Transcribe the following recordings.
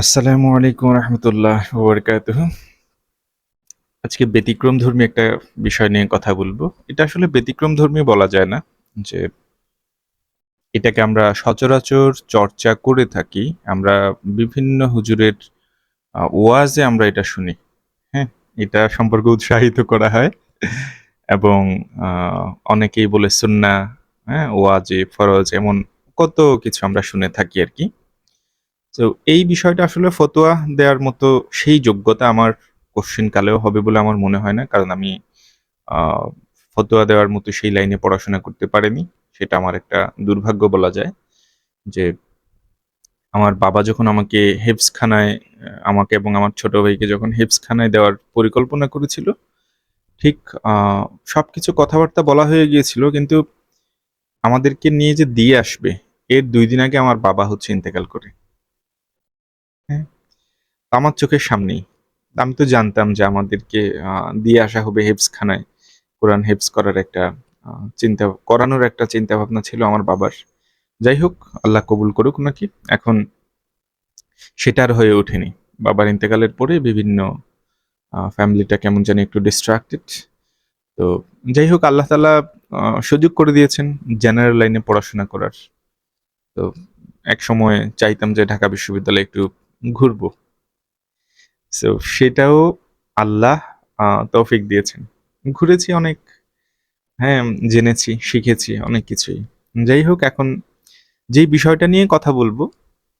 আসসালামু আলাইকুম রহমতুল্লাহ ওবরকাতুহ আজকে ব্যতিক্রম ধর্মী একটা বিষয় নিয়ে কথা বলব। এটা আসলে ব্যতিক্রম ধর্মী বলা যায় না, যে এটাকে আমরা সচরাচর চর্চা করে থাকি, আমরা বিভিন্ন হুজুরের ওয়াজে আমরা এটা শুনি হ্যাঁ? এটা সম্পর্কে উৎসাহিত করা হয়। এবং অনেকেই বলে সুন্না হ্যাঁ? ওয়াজে, ফরজ, এমন কত কিছু আমরা শুনে থাকি আর কি। তো এই বিষয়টা আসলে ফতোয়া দেওয়ার মতো সেই যোগ্যতা আমার কোশ্চিন কালেও হবে বলে আমার মনে হয় না। কারণ আমি ফতোয়া দেওয়ার মতো সেই লাইনে পড়াশোনা করতে পারিনি। সেটা আমার একটা দুর্ভাগ্য বলা যায় যে আমার বাবা যখন আমাকে হেফসখানায় আহ, আমাকে এবং আমার ছোট ভাইকে যখন হেফসখানায় দেওয়ার পরিকল্পনা করেছিল ঠিক আহ, সবকিছু কথাবার্তা বলা হয়ে গিয়েছিল কিন্তু আমাদেরকে নিয়ে যে দিয়ে আসবে এর দুই দিন আগে আমার বাবা হচ্ছে ইন্তেকাল করে। হ্যাঁ। আমার চোখের সামনেই। আমি তো জানতাম যে আমাদেরকে দিয়ে আসা হবে হেফসখানায় কোরআন হেফস করার একটা চিন্তা, করানোর একটা চিন্তা ভাবনা ছিল আমার বাবার। যাই হোক, আল্লাহ কবুল করুক নাকি এখন সেটা আর হয়ে ওঠেনি। বাবার ইন্তেকালের পরে বিভিন্ন ফ্যামিলিটা কেমন জানি একটু ডিস্ট্রাক্টেড তো যাই হোক, আল্লাহ তালা সুযোগ করে দিয়েছেন জেনারেল লাইনে পড়াশোনা করার। তো এক সময় চাইতাম যে ঢাকা বিশ্ববিদ্যালয়ে একটু ঘুরবো। সো সেটাও আল্লাহ তৌফিক দিয়েছেন। ঘুরেছি অনেক হ্যাঁ জেনেছি, শিখেছি অনেক কিছুই। যাই হোক, এখন যেই বিষয়টা নিয়ে কথা বলব,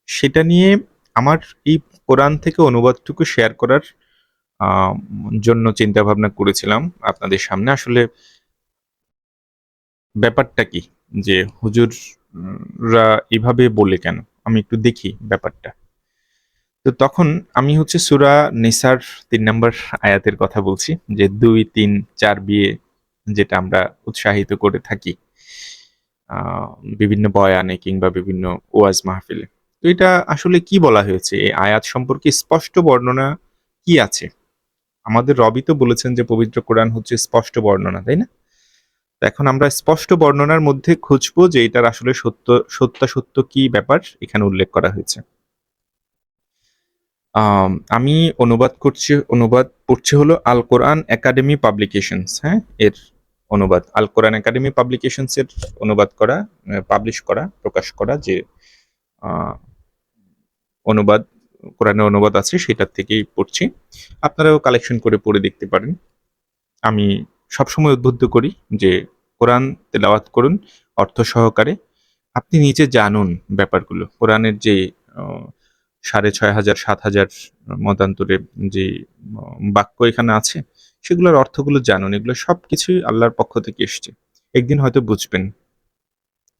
সেটা নিয়ে আমার এই কোরআন থেকে অনুবাদটুকু শেয়ার করার জন্য চিন্তা ভাবনা করেছিলাম আপনাদের সামনে। আসলে ব্যাপারটা কি? যে হুজুররা এভাবে বলে কেন? আমি একটু দেখি ব্যাপারটা। তো তখন আমি হচ্ছে সুরা নিসার তিন নম্বর আয়াতের কথা বলছি, যে দুই, তিন, চার বিয়ে যেটা আমরা উৎসাহিত করে থাকি বিভিন্ন বয়ানে কিংবা বিভিন্ন ওয়াজ মাহফিলে। তো এটা আসলে কি বলা হয়েছে? এই আয়াত সম্পর্কে স্পষ্ট বর্ণনা কি আছে? আমাদের রবি তো বলেছেন যে পবিত্র কোরআন হচ্ছে স্পষ্ট বর্ণনা, তাই না? এখন আমরা স্পষ্ট বর্ণনার মধ্যে খুঁজবো যে এটার আসলে সত্য, সত্যাসত্য কি ব্যাপার, এখানে উল্লেখ করা হয়েছে। আম, অনুবাদ করছি অনুবাদ পড়ছি হলো আল কোরআন একাডেমি পাবলিকেশনস হ্যাঁ? এর অনুবাদ। আল কোরআন একাডেমি পাবলিকেশনস এর অনুবাদ করা পাবলিশ করা প্রকাশ করা যে অনুবাদ কোরআনের অনুবাদ আছে সেটার থেকেই পড়ছি। আপনারাও কালেকশন করে পড়ে দেখতে পারেন। আমি সবসময় উদ্বুদ্ধ করি যে কোরআন তেলাওয়াত করুন অর্থ সহকারে। আপনি নিজে জানুন ব্যাপারগুলো। কোরআনের যে সাড়ে ছয় হাজার, সাত হাজার মতান্তরে যে বাক্য এখানে আছে, সেগুলোর অর্থগুলো জানুন। এগুলো সব কিছুই আল্লাহর পক্ষ থেকে এসছে। একদিন হয়তো বুঝবেন,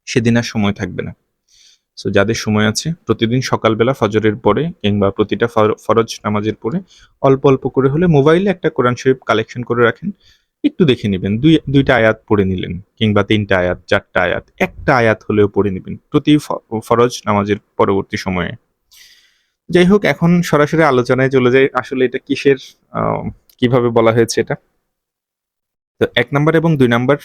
সেদিন আর সময় থাকবে না। সো যাদের সময় আছে, প্রতিদিন সকালবেলা ফজরের পরে কিংবা প্রতিটা ফরজ নামাজের পরে অল্প অল্প করে হলে মোবাইলে একটা কোরআন শরীফ কালেকশন করে রাখেন, একটু দেখে নেবেন। দুই, দুইটা আয়াত পড়ে নিলেন কিংবা তিনটা আয়াত, চারটা আয়াত, একটা আয়াত হলেও পড়ে নেবেন প্রতি ফরজ নামাজের পরবর্তী সময়ে। যাই হোক, এখন সরাসরি আলোচনায় চলে যাই। আসলে এটা কিসের কীভাবে বলা হয়েছে এটা? তো এক নাম্বার এবং দুই নাম্বার।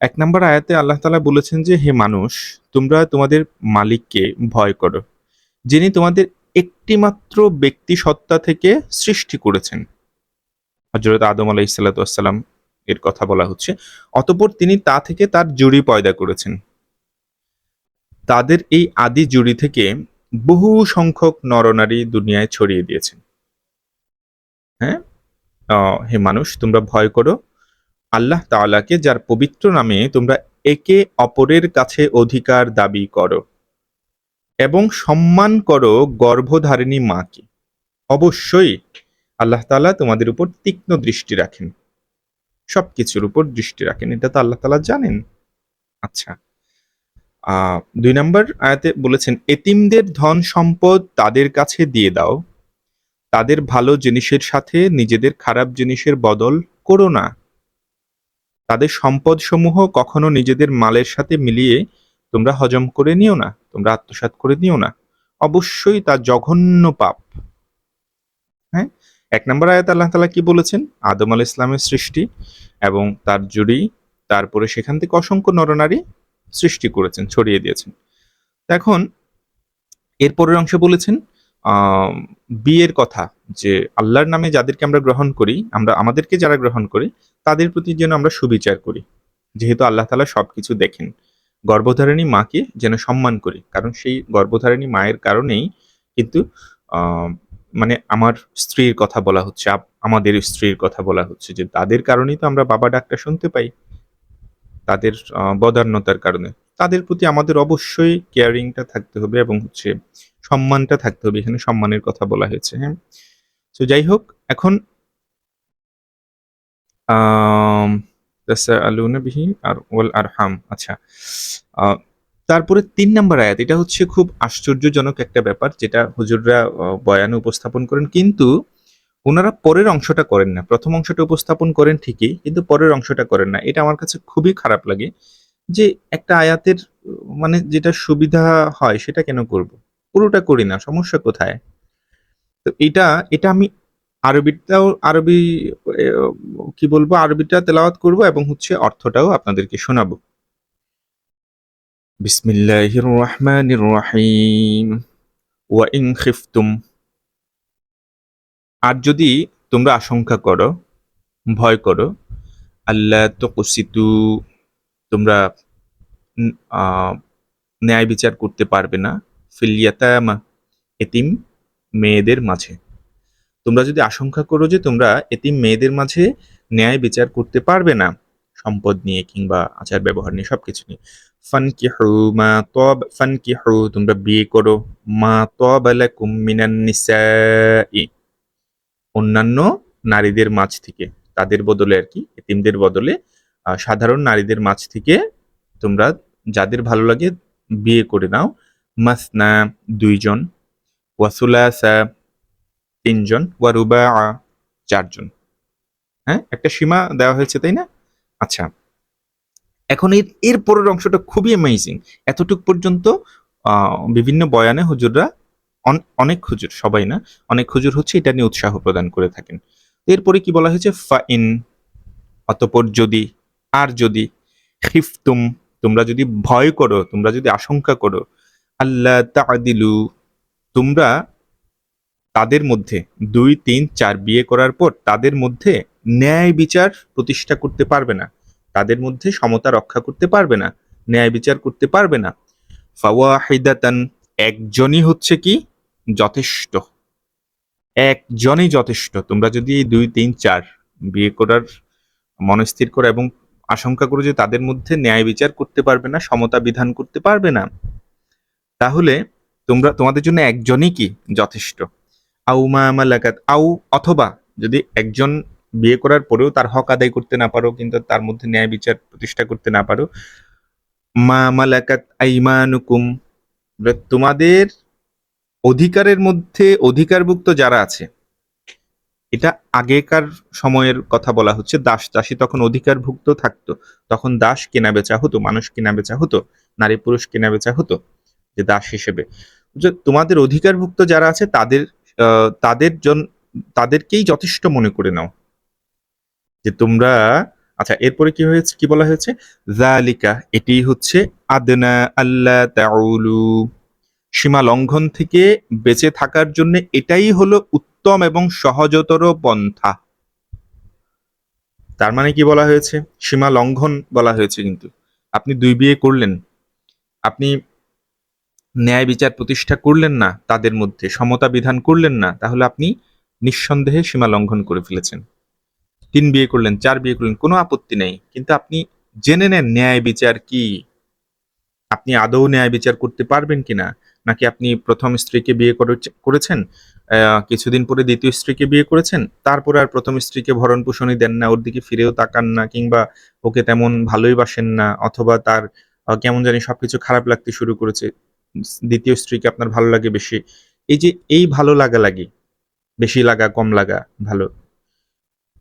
এক নাম্বার আয়াতে আল্লাহ তাআলা বলেছেন যে, হে মানুষ, তোমরা তোমাদের মালিককে ভয় করো, যিনি তোমাদের একটিমাত্র ব্যক্তি সত্তা থেকে সৃষ্টি করেছেন। হজরত আদম আলাইহিস সালাতু ওয়াসসালাম এর কথা বলা হচ্ছে। অতঃপর তিনি তা থেকে তার জুড়ি পয়দা করেছেন। তাদের এই আদি জুড়ি থেকে বহু সংখ্যক নরনারী দুনিয়ায় ছড়িয়ে দিয়েছেন। হ্যাঁ? হে মানুষ, তোমরা ভয় করো। আল্লাহ তাআলাকে যার পবিত্র নামে তোমরা একে অপরের কাছে অধিকার দাবি করো এবং সম্মান করো গর্ভধারিণী মাকে। অবশ্যই আল্লাহ তাআলা তোমাদের উপর তীক্ষ্ণ দৃষ্টি রাখেন। সবকিছুর উপর দৃষ্টি রাখেন, এটা তো আল্লাহ তালা জানেন। আচ্ছা। দুই নম্বর আয়াতে বলেছেন, এতিমদের ধন সম্পদ তাদের কাছে দিয়ে দাও। তাদের ভালো জিনিসের সাথে নিজেদের খারাপ জিনিসের বদল করো না। তাদের সম্পদ সমূহ কখনো নিজেদের মালের সাথে মিলিয়ে তোমরা হজম করে নিও না, তোমরা আত্মসাৎ করে নিও না। অবশ্যই তা জঘন্য পাপ। হ্যাঁ? এক নম্বর আয়াত আল্লাহ তালা কি বলেছেন? আদম আল ইসলামের সৃষ্টি এবং তার জুড়ি, তারপরে সেখান থেকে অসংখ্য নরনারী সৃষ্টি করেছেন ছড়িয়ে দিয়েছেন এখন এরপরের অংশে বলেছেন বিয়ের কথা যে আল্লাহর নামে যাদেরকে আমরা গ্রহণ করি, আমরা আমাদেরকে যারা গ্রহণ করি, তাদের প্রতি যেন আমরা সুবিচার করি। যেহেতু আল্লাহ তাআলা সবকিছু দেখেন। গর্ভধারিণী মাকে যেন সম্মান করি। কারণ সেই গর্ভধারিণী মায়ের কারণেই কিন্তু মানে আমার স্ত্রীর কথা বলা হচ্ছে, আমাদের স্ত্রীর কথা বলা হচ্ছে যে তাদের কারণেই তো আমরা বাবা ডাকটা শুনতে পাই। তাদের বদান্যতার কারণে। তাদের প্রতি আমাদের অবশ্যই কেয়ারিং টা থাকতে হবে এবং হচ্ছে সম্মানটা থাকতে হবে। এখানে সম্মানের কথা বলা হয়েছে, হ্যাঁ? সো যাই হোক এখন বিহি আর ওয়াল আরহাম আচ্ছা। তারপরে তিন নাম্বার আয়াত এটা হচ্ছে খুব আশ্চর্যজনক একটা ব্যাপার যেটা হুজুররা বয়ানে উপস্থাপন করেন। কিন্তু উনারা পরের অংশটা করেন না। প্রথম অংশটা উপস্থাপন করেন ঠিকই, কিন্তু পরের অংশটা করেন না। এটা আমার কাছে খুবই খারাপ লাগে। যে একটা আয়াতের মানে যেটা সুবিধা হয় সেটা কেন করব? পুরোটা করি না। সমস্যা কোথায়? তো এটা, এটা আমি আরবিটাও আরবি কি বলব? আরবিটা তেলাওয়াত করব এবং হচ্ছে অর্থটাও আপনাদেরকে শোনাবো। বিসমিল্লাহির রহমানির রহিম। ওয়া ইন খিফতুম আর যদি তোমরা আশঙ্কা করো, ভয় করো, আল্লাহ তো কুসিতু তোমরা ন্যায় বিচার করতে পারবে না, ফিল ইয়াতামা এতিম মেয়েদের মাঝে। তোমরা যদি আশঙ্কা করো যে তোমরা এতিম মেয়েদের মাঝে ন্যায় বিচার করতে পারবে না, সম্পদ নিয়ে কিংবা আচার ব্যবহার নিয়ে সবকিছু নিয়ে। ফানকিহু মা তব ফানকিহু তোমরা বিয়ে করো মা তাবা লাকুম মিনান নিসাই অন্যান্য নারীদের মাঝ থেকে। তাদের বদলে আর কি এতিমদের বদলে সাধারণ নারীদের মাঝ থেকে তোমরা যাদের ভালো লাগে বিয়ে করে নাও। মাসনা ২ জন, ওয়া সুলাসা ৩ জন, ওয়া রুবাআ ৪ হ্যাঁ? একটা সীমা দেওয়া হয়েছে, তাই না? আচ্ছা। এখন এর এর পরের অংশটা খুবই অ্যামেজিং। এতটুক পর্যন্ত বিভিন্ন বয়ানে হুজুররা অনেক হুজুর, সবাই না, অনেক হুজুর হচ্ছে এটা নিয়ে উৎসাহ প্রদান করে থাকেন। এরপরে কি বলা হয়েছে? ফাইন অতঃপর যদি, আর যদি খিফতুম তোমরা যদি ভয় করো, তোমরা যদি আশঙ্কা করো, আল্লা তা'দিলু তোমরা তাদের মধ্যে ২, ৩, ৪ বিয়ে করার পর তাদের মধ্যে ন্যায় বিচার প্রতিষ্ঠা করতে পারবে না। তাদের মধ্যে সমতা রক্ষা করতে পারবে না। ন্যায় বিচার করতে পারবে না। ফাওয়াহিদাতান একজনই হচ্ছে কি? যথেষ্ট। একজনই যথেষ্ট। তোমরা যদি এই ২, ৩, ৪ বিয়ে করার মনস্থির করো এবং আশঙ্কা করো যে তাদের মধ্যে ন্যায় বিচার করতে পারবে না, সমতা বিধান করতে পারবে না। তাহলে তোমরা তোমাদের জন্য একজনই কি? যথেষ্ট। আউ মা মালাকাত আউ অথবা যদি একজন বিয়ে করার পরেও তার হক আদায় করতে না পারো কিন্তু তার মধ্যে ন্যায় বিচার প্রতিষ্ঠা করতে না পারো। মা মালাকাত আইমানুকুম তোমাদের অধিকারের মধ্যে অধিকারভুক্ত যারা আছে এটা আগেকার সময়ের কথা বলা হচ্ছে দাস-দাসী তখন অধিকারভুক্ত থাকতো। তখন দাস কেনা-বেচা হতো, মানুষ কেনা-বেচা হতো, নারী-পুরুষ কেনা-বেচা হতো যে দাস হিসেবে। যে তোমাদের অধিকারভুক্ত যারা আছে তাদের তাদের জন তাদেরকেই যথেষ্ট মনে করে নাও। যে তোমরা আচ্ছা এরপরে কি হয়েছে কি বলা হয়েছে? যালিকা এটি হচ্ছে আদনা আল্লাহ তাউলু সীমা লঙ্ঘন থেকে বেঁচে থাকার জন্য এটাই হলো উত্তম এবং সহজতর পন্থা। তার মানে কি বলা হয়েছে? সীমা লঙ্ঘন বলা হয়েছে কিন্তু। আপনি দুই বিয়ে করলেন। আপনি ন্যায় বিচার প্রতিষ্ঠা করলেন না তাদের মধ্যে, সমতা বিধান করলেন না, তাহলে আপনি নিঃসন্দেহে সীমা লঙ্ঘন করে ফেলেছেন। তিন বিয়ে করলেন, চার বিয়ে করলেন, কোনো আপত্তি নেই। কিন্তু আপনি জেনে নেন ন্যায় বিচার কি? আপনি আদৌ ন্যায় বিচার করতে পারবেন কিনা? নাকি আপনি প্রথম স্ত্রীকে বিয়ে করেছে করেছেন, কিছুদিন পরে দ্বিতীয় স্ত্রীকে বিয়ে করেছেন, তারপরে আর প্রথম স্ত্রীকে ভরণ-পোষণই দেন না, ওর দিকে ফিরেও তাকান না কিংবা ওকে তেমন ভালোই বাসেন না অথবা তার কেমন জানি সবকিছু খারাপ লাগতে শুরু করেছে। দ্বিতীয় স্ত্রীকে আপনার ভালো লাগে বেশি। এই যে এই ভালো লাগালাগি, বেশি লাগা, কম লাগা, ভালো।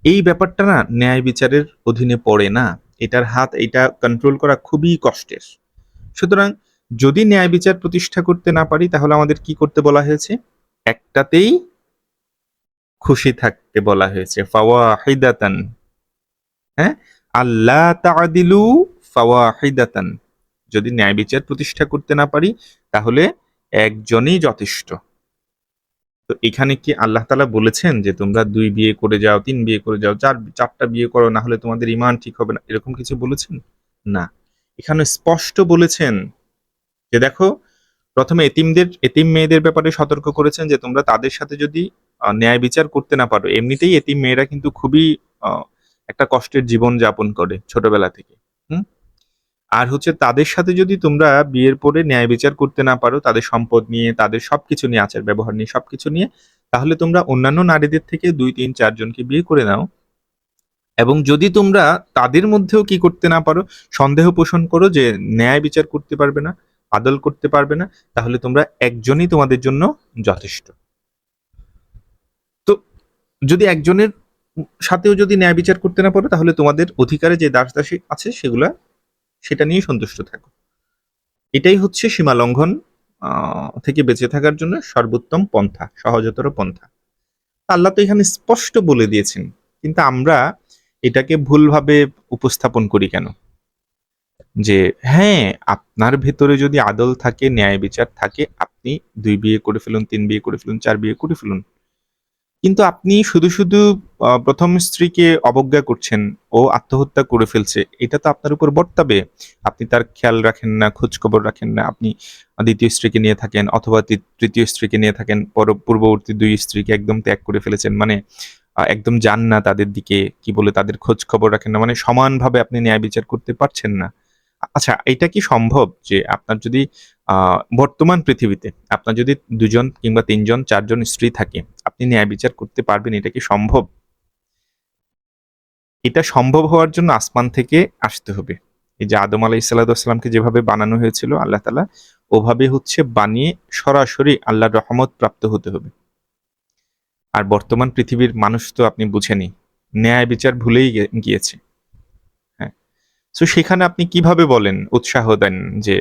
এই ব্যাপারটা না ন্যায় বিচারের অধীনে পড়ে না। এটার হাত এটা কন্ট্রোল করা খুবই কষ্টের। সুতরাং যদি ন্যায় বিচার প্রতিষ্ঠা করতে না পারি, তাহলে আমাদের কি করতে বলা হয়েছে? একটাতেই খুশি থাকতে বলা হয়েছে। হ্যাঁ? আল্লা তা'দিলু ফাওয়াহিদাতান যদি ন্যায় বিচার প্রতিষ্ঠা করতে না পারি, তাহলে একজনই যথেষ্ট। তো এখানে কি আল্লাহ তালা বলেছেন যে, তোমরা দুই বিয়ে করে যাও, তিন বিয়ে করে যাও, চার, চারটা বিয়ে করো, না হলে তোমাদের ইমান ঠিক হবে না এরকম কিছু বলেছেন না এখানে স্পষ্ট বলেছেন যে দেখো, প্রথমে এতিমদের, এতিম মেয়েদের ব্যাপারে সতর্ক করেছেন যে তোমরা তাদের সাথে যদি ন্যায় বিচার করতে না পারো, এমনিতেই এতিম মেয়েরা কিন্তু খুবই একটা কষ্টের জীবন যাপন করে ছোটবেলা থেকে, হুম? আর হচ্ছে তাদের সাথে যদি তোমরা বিয়ের পরে ন্যায় বিচার করতে না পারো, তাদের সম্পদ নিয়ে, তাদের সবকিছু নিয়ে, আচার ব্যবহার নিয়ে, সবকিছু নিয়ে, তাহলে তোমরা অন্যান্য নারীদের থেকে দুই, তিন চারজনকে বিয়ে করে নাও। এবং যদি তোমরা তাদের মধ্যেও কি করতে না পারো, সন্দেহ পোষণ করো যে ন্যায় বিচার করতে পারবে না আদল করতে পারবে না, তাহলে তোমরা একজনই তোমাদের জন্য যথেষ্ট। তো যদি একজনের সাথেও যদি ন্যায় বিচার করতে না পারো, তাহলে তোমাদের অধিকারে যে দাস দাসী আছে, সেগুলা, সেটা নিয়ে সন্তুষ্ট থাকো। এটাই হচ্ছে সীমা লঙ্ঘন থেকে বেঁচে থাকার জন্য সর্বোত্তম পন্থা, সহজতর পন্থা। আল্লাহ তো এখানে স্পষ্ট বলে দিয়েছেন, কিন্তু আমরা এটাকে ভুলভাবে উপস্থাপন করি কেন? যে হ্যাঁ আপনার ভেতরে যদি আদল থাকে, ন্যায় বিচার থাকে, আপনি দুই বিয়ে করে ফেলুন, তিন বিয়ে করে ফেলুন, চার বিয়ে করে ফেলুন। কিন্তু আপনি শুধু শুধু প্রথম স্ত্রীকে অবজ্ঞা করছেন, ও আত্মহত্যা করে ফেলছে, এটা তো আপনার উপর বর্তাবে। আপনি তার খেয়াল রাখেন না খোঁজ খবর রাখেন না, আপনি দ্বিতীয় স্ত্রীকে নিয়ে থাকেন অথবা তৃতীয় স্ত্রীকে নিয়ে থাকেন, পর, পূর্ববর্তী দুই স্ত্রীকে একদম ত্যাগ করে ফেলেছেন। মানে একদম যান না তাদের দিকে, কি বলে, তাদের খোঁজ খবর রাখেন না। মানে সমানভাবে আপনি ন্যায় বিচার করতে পারছেন না। আচ্ছা এটা কি সম্ভব যে আপনার যদি বর্তমান পৃথিবীতে আপনার যদি দুজন কিংবা তিনজন, চারজন স্ত্রী থাকে, আপনি ন্যায় বিচার করতে পারবেন, এটা কি সম্ভব? এটা সম্ভব হওয়ার জন্য আসমান থেকে আসতে হবে। এই যে আদম আলাহ ইসাল্লামকে যেভাবে বানানো হয়েছিল, আল্লাহ তালা ওভাবে হচ্ছে বানিয়ে সরাসরি আল্লাহর রহমত প্রাপ্ত হতে হবে। আর বর্তমান পৃথিবীর মানুষ তো আপনি বুঝেনি ন্যায় বিচার ভুলেই গিয়েছে। তো সেখানে আপনি কীভাবে বলেন, উৎসাহ দেন যে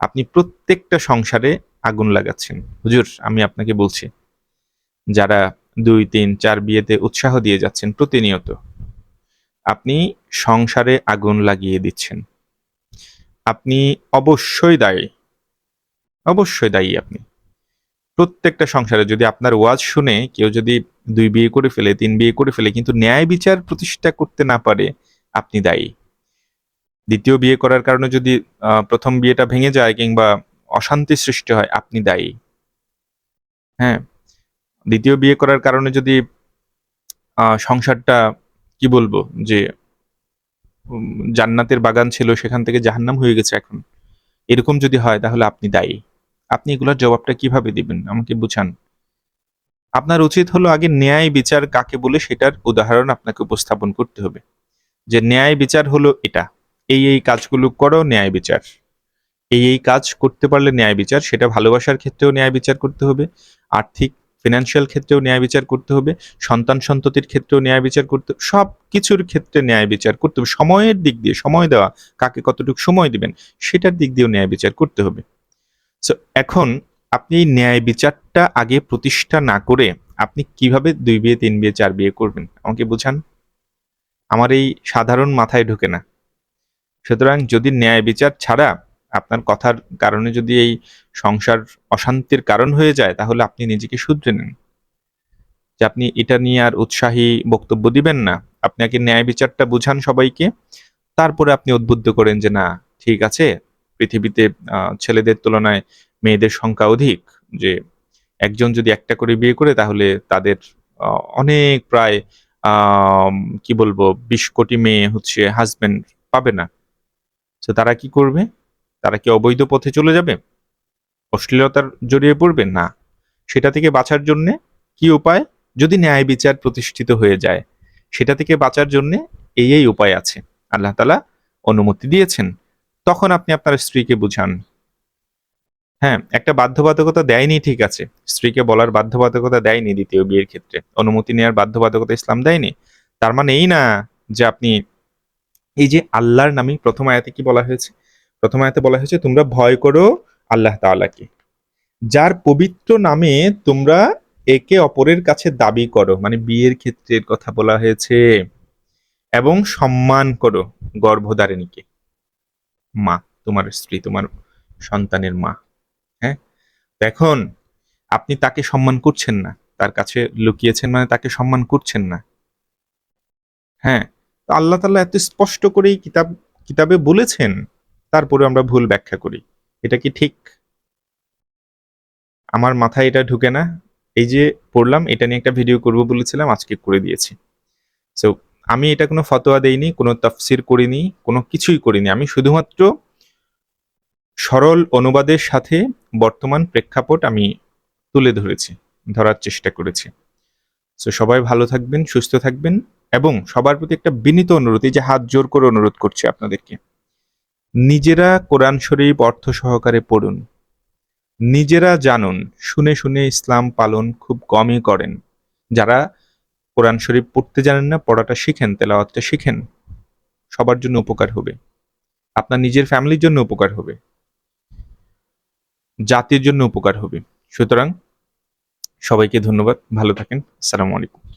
আপনি প্রত্যেকটা সংসারে আগুন লাগাচ্ছেন? হুজুর, আমি আপনাকে বলছি, যারা দুই, তিন, চার বিয়েতে উৎসাহ দিয়ে যাচ্ছেন প্রতিনিয়ত, আপনি সংসারে আগুন লাগিয়ে দিচ্ছেন। আপনি অবশ্যই দায়ী অবশ্যই দায়ী আপনি। প্রত্যেকটা সংসারে যদি আপনার ওয়াজ শুনে কেউ যদি দুই বিয়ে করে ফেলে, তিন বিয়ে করে ফেলে, কিন্তু ন্যায় বিচার প্রতিষ্ঠা করতে না পারে, আপনি দায়ী। দ্বিতীয় বিয়ে করার কারণে যদি প্রথম বিয়েটা ভেঙে যায় কিংবা অশান্তি সৃষ্টি হয়, আপনি দায়ী। হ্যাঁ দ্বিতীয় বিয়ে করার কারণে যদি সংসারটা, কি বলব, যে জান্নাতের বাগান ছিল, সেখান থেকে জাহান্নাম হয়ে গেছে এখন। এরকম যদি হয়, তাহলে আপনি দায়ী। আপনি এগুলোর জবাবটা কীভাবে দিবেন? আমাকে বুঝান। আপনার উচিত হলো আগে ন্যায় বিচার কাকে বলে, সেটার উদাহরণ আপনাকে উপস্থাপন করতে হবে। যে ন্যায় বিচার হলো এটা। এই এই কাজগুলো করো, ন্যায় বিচার। এই এই কাজ করতে পারলে ন্যায় বিচার, সেটা ভালোবাসার ক্ষেত্রেও ন্যায় বিচার করতে হবে, আর্থিক ফিনান্সিয়াল ক্ষেত্রেও ন্যায় বিচার করতে হবে, সন্তান সন্ততির ক্ষেত্রেও ন্যায় বিচার করতে সব কিছুর ক্ষেত্রে ন্যায় বিচার করতে হবে। সময়ের দিক দিয়ে, সময় দেওয়া, কাকে কতটুকু সময় দিবেন, সেটার দিক দিয়েও ন্যায় বিচার করতে হবে। সো এখন আপনি এই ন্যায় বিচারটা আগে প্রতিষ্ঠা না করে আপনি কীভাবে দুই বিয়ে, তিন বিয়ে, চার বিয়ে করবেন? আমাকে বুঝান? আমার এই সাধারণ মাথায় ঢোকে না। সুতরাং যদি ন্যায় বিচার ছাড়া আপনার কথার কারণে যদি এই সংসার অশান্তির কারণ হয়ে যায়, তাহলে আপনি নিজেকে শুধরে নেন। যে আপনি এটা নিয়ে আর উৎসাহী বক্তব্য দিবেন না। আপনি আগে ন্যায় বিচারটা বুঝান সবাইকে, তারপরে আপনি উদ্বুদ্ধ করেন যে, না, ঠিক আছে, পৃথিবীতে ছেলেদের তুলনায় মেয়েদের সংখ্যা অধিক। যে একজন যদি একটা করে বিয়ে করে, তাহলে তাদের অনেক প্রায় কি বলব, বিশ কোটি মেয়ে হচ্ছে হাজবেন্ড পাবে না। তো তারা কি করবে? তারা কি অবৈধ পথে চলে যাবে? অশ্লীলতার জড়িয়ে পড়বে? না। সেটা থেকে বাঁচার জন্যে কি উপায়? যদি ন্যায় বিচার প্রতিষ্ঠিত হয়ে যায়, সেটা থেকে বাঁচার জন্য এই এই উপায় আছে। আল্লাহ তালা অনুমতি দিয়েছেন। তখন আপনি আপনার স্ত্রীকে বুঝান। হ্যাঁ একটা বাধ্যবাধকতা দেয়নি, ঠিক আছে। স্ত্রীকে বলার বাধ্যবাধকতা দেয়নি দ্বিতীয় বিয়ের ক্ষেত্রে। অনুমতি নেওয়ার বাধ্যবাধকতা ইসলাম দেয়নি। তার মানে এই না যে আপনি এই যে আল্লাহর নামে প্রথম আয়াতে কি বলা হয়েছে? প্রথম আয়াতে বলা হয়েছে, তোমরা ভয় করো আল্লাহ তাআলাকে। যার পবিত্র নামে তোমরা একে অপরের কাছে দাবি করো। মানে বিয়ের ক্ষেত্রের কথা বলা হয়েছে। এবং সম্মান করো গর্ভধারিণীকে। মা, তোমার স্ত্রী, তোমার সন্তানের মা। হ্যাঁ? এখন আপনি তাকে সম্মান করছেন না, তার কাছে লুকিয়েছেন মানে তাকে সম্মান করছেন না। হ্যাঁ? আল্লাহ তাআলা এত স্পষ্ট করেই কিতাব, কিতাবে বলেছেন তারপরে আমরা ভুল ব্যাখ্যা করি। এটা কি ঠিক? আমার মাথায় এটা ঢুকে না। এই যে পড়লাম, এটা নিয়ে একটা ভিডিও করব বলেছিলাম, আজকে করে দিয়েছি। সো আমি এটা কোনো ফতোয়া দেইনি, কোনো তাফসির করিনি, কোনো কিছুই করিনি। আমি শুধুমাত্র সরল অনুবাদের সাথে বর্তমান প্রেক্ষাপট আমি তুলে ধরেছি, ধরার চেষ্টা করেছি। সো সবাই ভালো থাকবেন, সুস্থ থাকবেন। এবং সবার প্রতি একটা বিনীত অনুরোধ, এই যে হাত জোর করে অনুরোধ করছি আপনাদেরকে, নিজেরা কোরআন শরীফ অর্থ সহকারে পড়ুন। নিজেরা জানুন, শুনে শুনে ইসলাম পালন খুব কমই করেন। যারা কোরআন শরীফ পড়তে জানেন না, পড়াটা শিখেন, তেলাওয়াতটা শিখেন, সবার জন্য উপকার হবে। আপনার নিজের ফ্যামিলির জন্য উপকার হবে। জাতির জন্য উপকার হবে। সুতরাং সবাইকে ধন্যবাদ। ভালো থাকেন। আসসালামু আলাইকুম।